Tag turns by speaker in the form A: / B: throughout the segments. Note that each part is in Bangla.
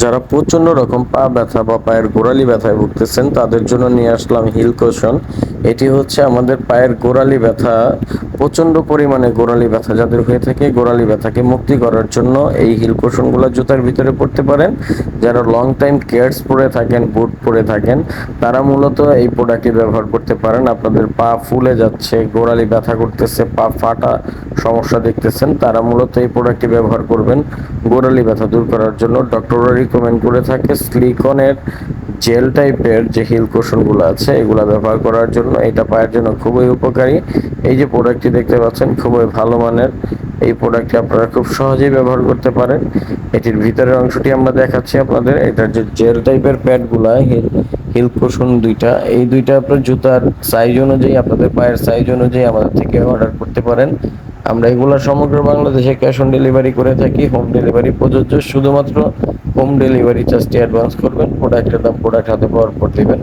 A: যারা প্রচণ্ড রকম পা ব্যথা বা পায়ের গোড়ালি ব্যথায় ভুগতেছেন, তাদের জন্য নিয়ে আসলাম হিল কোশন। এটি হচ্ছে আমাদের পায়ের গোড়ালি ব্যথা প্রচণ্ড পরিমাণে গোড়ালি ব্যথা যাদের হয়ে থাকে, গোড়ালি ব্যথাকে মুক্তি করার জন্য এই হিল কোশনগুলো জুতার ভিতরে পড়তে পারেন। যারা লং টাইম কেয়ার্স পরে থাকেন বুট পরে থাকেন, তারা মূলত এই প্রোডাক্টটি ব্যবহার করতে পারেন। আপনাদের পা ফুলে যাচ্ছে, গোড়ালি ব্যথা করতেছে, পা ফাটা সমস্যা দেখতেছেন, তারা মূলত এই প্রোডাক্টটি ব্যবহার করবেন। গোড়ালি ব্যথা দূর করার জন্য ডক্টররা রিকমেন্ড করে থাকে স্লিকনের জেল টাইপের যে হিল কোশনগুলো আছে, এগুলো ব্যবহার করার জন্য। এটা পায়ের জন্য খুবই উপকারী। এই যে প্রোডাক্টটি দেখতে পাচ্ছেন, খুবই ভালো মানের। এই প্রোডাক্টটি আপনারা খুব সহজেই ব্যবহার করতে পারেন। এটির ভিতরের অংশটি আমরা দেখাচ্ছি আপনাদের। এটার যে জেল টাইপের প্যাডগুলা হিল হিল কুশন দুইটা, এই দুইটা আপনার জুতার সাইজ অনুযায়ী, আপনাদের পায়ের সাইজ অনুযায়ী আমাদের থেকে অর্ডার করতে পারেন। আমরা এগুলো সমগ্র বাংলাদেশে ক্যাশ অন ডেলিভারি করে থাকি হোম ডেলিভারি প্রযোজ্য। শুধুমাত্র হোম ডেলিভারি চার্জটি অ্যাডভান্স করবেন প্রোডাক্টের দাম প্রোডাক্ট হাতে পাওয়ার পর দেবেন।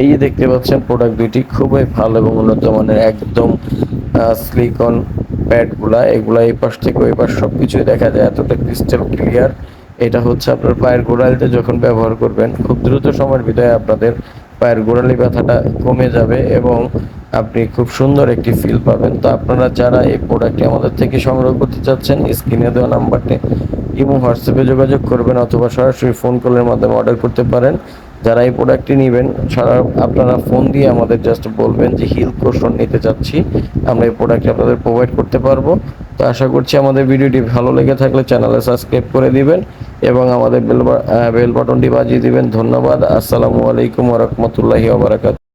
A: এই দেখতে পাচ্ছেন প্রোডাক্ট দুইটি খুবই ভালো এবং উন্নত মানের, একদম স্লিকন প্যাডগুলা এগুলা এই পাশ থেকে ওই পাশ সব কিছুই দেখা যায়, এতটা ক্রিস্টাল ক্লিয়ার এটা হচ্ছে আপনার পায়ের গোড়ালিতে যখন ব্যবহার করবেন, খুব দ্রুত সময়ের ভিতরে আপনাদের পায়ের গোড়ালি ব্যথাটা কমে যাবে এবং আপনি খুব সুন্দর একটি ফিল পাবেন। তো আপনারা যারা এই প্রোডাক্টটি আমাদের থেকে সংগ্রহ করতে চাচ্ছেন স্ক্রিনে দেওয়া নাম্বারটি ইমো হোয়াটসঅ্যাপে যোগাযোগ করবেন অথবা সরাসরি ফোন কলের মাধ্যমে অর্ডার করতে পারেন। যারা এই প্রোডাক্টটি নেবেন, সারা আপনারা ফোন দিয়ে আমাদের জাস্ট বলবেন যে হিল কোশন নিতে চাচ্ছি, আমরা এই প্রোডাক্টটি আপনাদের প্রোভাইড করতে পারব। তো আশা করছি আমাদের ভিডিওটি ভালো লেগে থাকলে চ্যানেলে সাবস্ক্রাইব করে দিবেন। এবং আমাদের বেল বেল বাটনটি বাজিয়ে দিবেন। ধন্যবাদ। আসসালামু আলাইকুম রহমতুল্লাহি ওবরাকাত